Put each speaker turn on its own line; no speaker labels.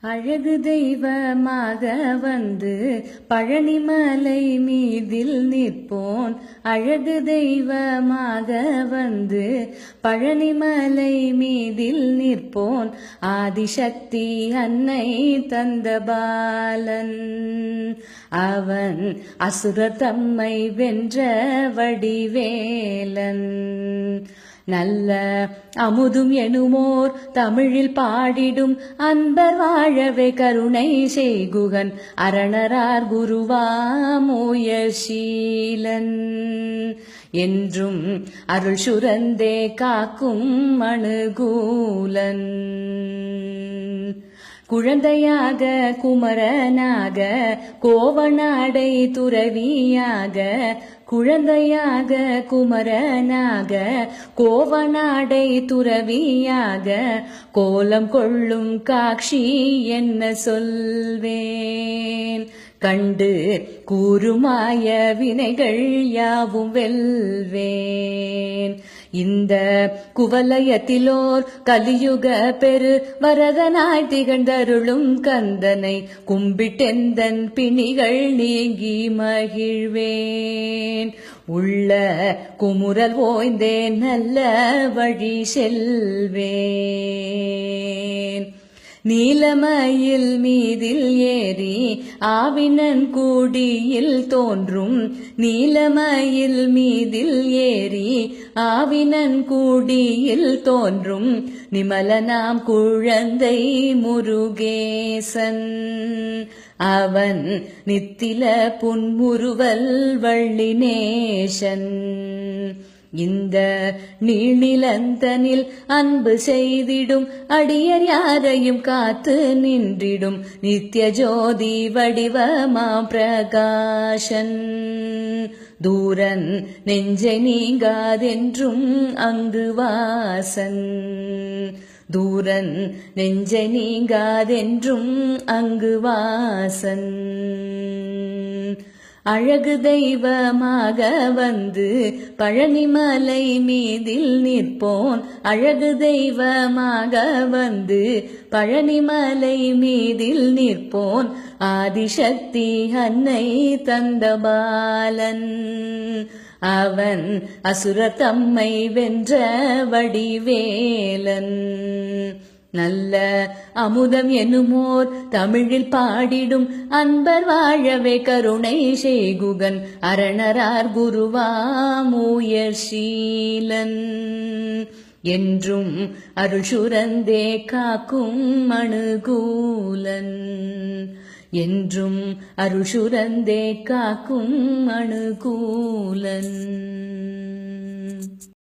அழகு தெய்வமாக வந்து பழனிமலை மீதில் நிற்போன். அழகு தெய்வமாக வந்து பழனிமலை மீதில் நிற்போன். ஆதிசக்தி அன்னை தந்த பாலன். அவன் அசுரர் தம்மை வென்ற வடிவேலன். நல்ல அமுதும் எனுமோர் தமிழில் பாடிடும் அன்பர் வாழவே கருணை செய்குகன் அரணரார் குருவாமோயசீலன் என்றும் அருள் சுரந்தே காக்கும் மணுகூலன் குழந்தையாக குமரனாக கோவனாடை துறவியாக குழந்தையாக குமரனாக கோவனாடை துறவியாக கோலம் கொள்ளும் காட்சி என்ன சொல்வேன்? கண்டு கூறுமாய வினைகள் யாவும் வெல்வேன். இந்த குவலயத்திலோர் கலியுக பெரு வரதனாய் திகழ்ந்தருளும் கந்தனை கும்பிட்டெந்தன் பிணிகள் நீங்கி மகிழ்வேன். உள்ள குமுறல் ஓய்ந்தேன் நல்ல வழி செல்வேன். நீலமயில் மீதில் ஏறி ஆவினன் கூடியில் தோன்றும். நீலமயில் மீதில் ஏறி ஆவினன் கூடியில் தோன்றும். நிமலனாம் குழந்தை முருகேசன். அவன் நித்தில புன்முறுவல் வள்ளினேசன் இந்த நீளிலந்தனில் அன்பு செய்திடும் அடியர் யாரையும் காத்து நின்றிடும். நித்திய ஜோதி வடிவமாம் பிரகாஷன். தூரன் நெஞ்சை நீங்காதென்றும் அங்கு வாசன். தூரன் நெஞ்சை நீங்காதென்றும் அங்கு வாசன். அழகு தெய்வமாக வந்து பழனிமலை மீதில் நிற்போன் அழகு தெய்வமாக வந்து பழனிமலை மீதில் நிற்போன் ஆதிசக்தி அன்னை தந்த பாலன் அவன் அசுர தம்மை வென்ற வடிவேலன். நல்ல அமுதம் எனுமோர் தமிழில் பாடிடும் அன்பர் வாழவே கருணை செய்குகன் அரணரார் குருவாமூயர் சீலன் என்றும் அருள் சுரந்தே காக்கும் அணுகூலன். என்றும் அருள் சுரந்தே காக்கும் அணுகூலன்.